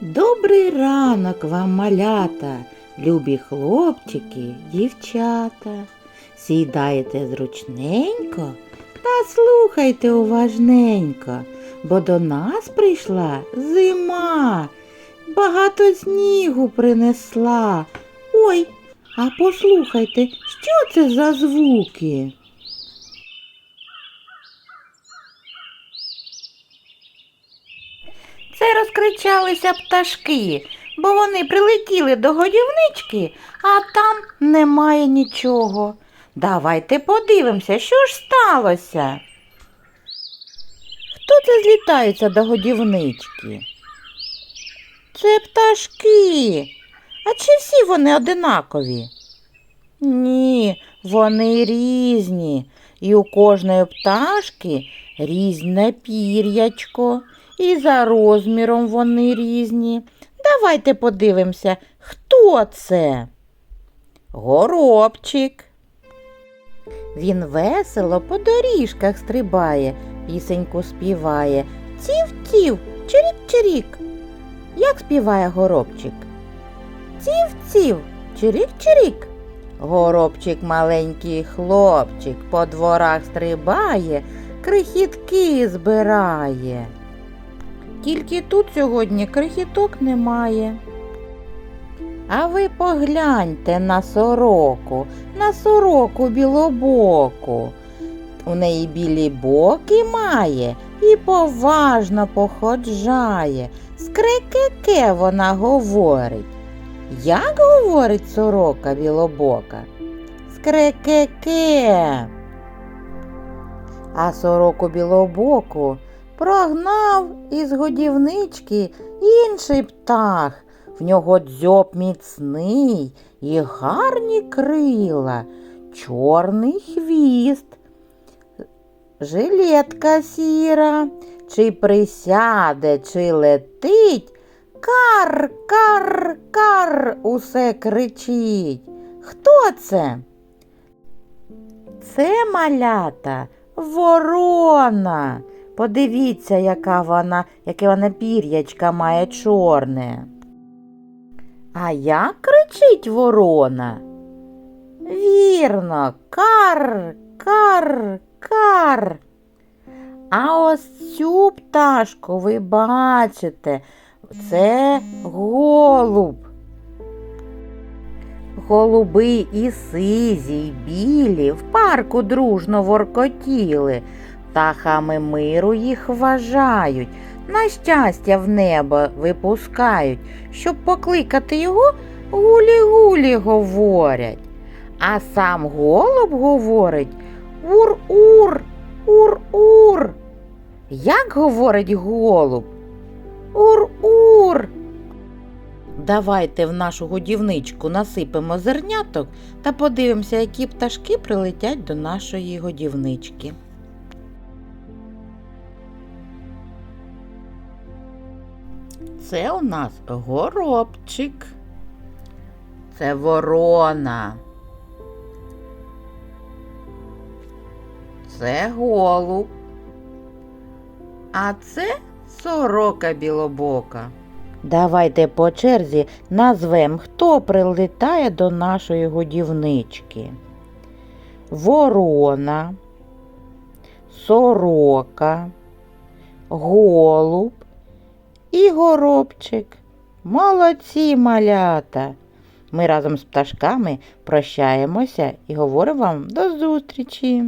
Добрий ранок вам, малята, любі хлопчики, дівчата. Сідайте зручненько та слухайте уважненько, бо до нас прийшла зима, багато снігу принесла. Ой, а послухайте, що це за звуки? Це розкричалися пташки, бо вони прилетіли до годівнички, а там немає нічого. Давайте подивимося, що ж сталося. Хто це злітається до годівнички? Це пташки. А чи всі вони одинакові? Ні, вони різні. І у кожної пташки різне пір'ячко, і за розміром вони різні. Давайте подивимося, хто це? Горобчик. Він весело по доріжках стрибає, пісеньку співає. Ців-ців, чирік-чирік. Як співає горобчик? Ців-ців, чирік-чирік. Горобчик маленький хлопчик по дворах стрибає, крихітки збирає. Тільки тут сьогодні крихіток немає. А ви погляньте на сороку, на сороку білобоку. У неї білі боки має і поважно походжає. Скрекеке вона говорить. Як говорить сорока білобока? Скрекеке. А сороку білобоку прогнав із годівнички інший птах. В нього дзьоб міцний і гарні крила, чорний хвіст, жилетка сіра, чи присяде, чи летить, кар, кар, кар усе кричить. Хто це? Це малята ворона. Подивіться, яка вона, яке вона пір'ячка має чорне. А як кричить ворона? Вірно, кар, кар, кар. А ось цю пташку ви бачите, це голуб. Голуби і сизі, й білі в парку дружно воркотіли, птахами миру їх вважають, на щастя в небо випускають, щоб покликати його гулі-гулі говорять. А сам голуб говорить ур-ур, ур-ур. Як говорить голуб? Ур-ур. Давайте в нашу годівничку насипемо зерняток та подивимося, які пташки прилетять до нашої годівнички. Це у нас горобчик. Це ворона. Це голуб. А це сорока білобока. Давайте по черзі назвемо, хто прилітає до нашої годівнички. Ворона, сорока, голуб і горобчик. Молодці малята! Ми разом з пташками прощаємося і говоримо вам до зустрічі!